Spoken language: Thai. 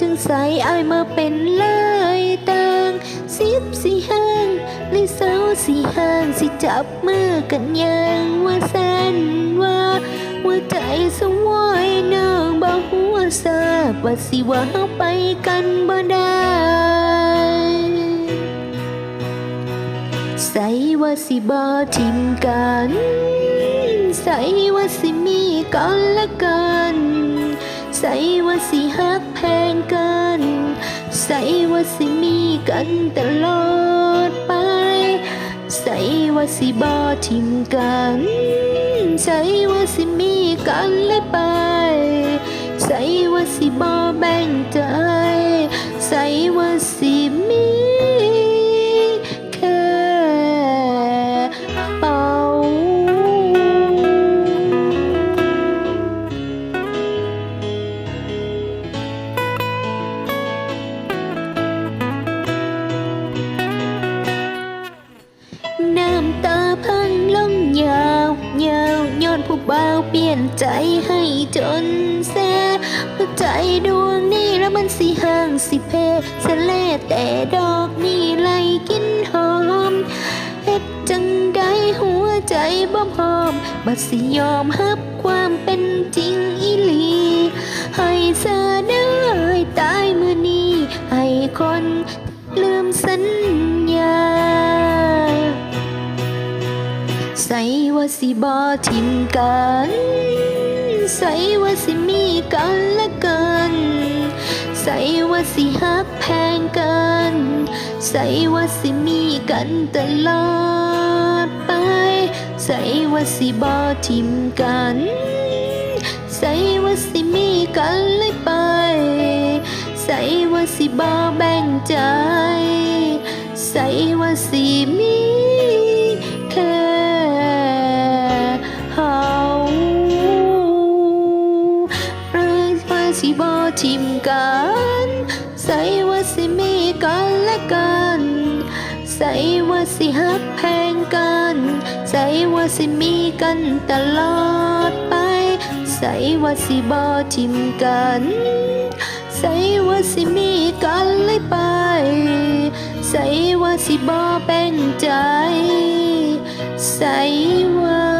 จึงใส่อายมาเป็นลายต่างสิบสีห้างหรือเสาสีห้างสิจับมือกันยังว่าสันว่าว่าใจสวายนางบ่หัวซาบว่สิว่าเฮาไปกันบ่ได้ใส่ว่าสิบ่ทิมกัน ใส่ว่าสิมีกันละกัน ใส่ว่าสิฮักแพงกันใส่ว่าสิมีกันตลอดไป ใส่ว่าสิบ่ทิมกัน ใส่ว่าสิมีกันและไป ใส่ว่าสิบ่แบ่งใจ ผู้บ่าวเปลี่ยนใจให้จนแซ่หัวใจดวงนี้แล้วมันสิห่างสิเพสะเลแต่ดอกนี้ไล่กินหอมเฮ็ดจังได้หัวใจบ่พร้อมบัดสิยอมฮับความเป็นจริงอีหลีให้เสอเด้อให้ตายมือนี้ให้คนลืมสัญญาใส่ ว่าสิบอทิมกัน ใส่ว่าสิมีกันและกัน ใส่ว่าสิฮักแพงกัน ใส่ว่าสิมีกันตลอดไป ใส่ว่าสิบอทิมกัน ใส่ว่าสิมีกันเลยไป ใส่ว่าสิบอแบ่งใจ ใส่ว่าสิ สิบอทิมกัน ใส่ว่าสิมีกันและกัน ใส่ว่าสิฮักแพงกัน ใส่ว่าสิมีกันตลอดไป ใส่ว่าสิบอทิมกัน ใส่ว่าสิมีกันเลยไป ใส่ว่าสิบอแบ่งใจ ใส่ว่า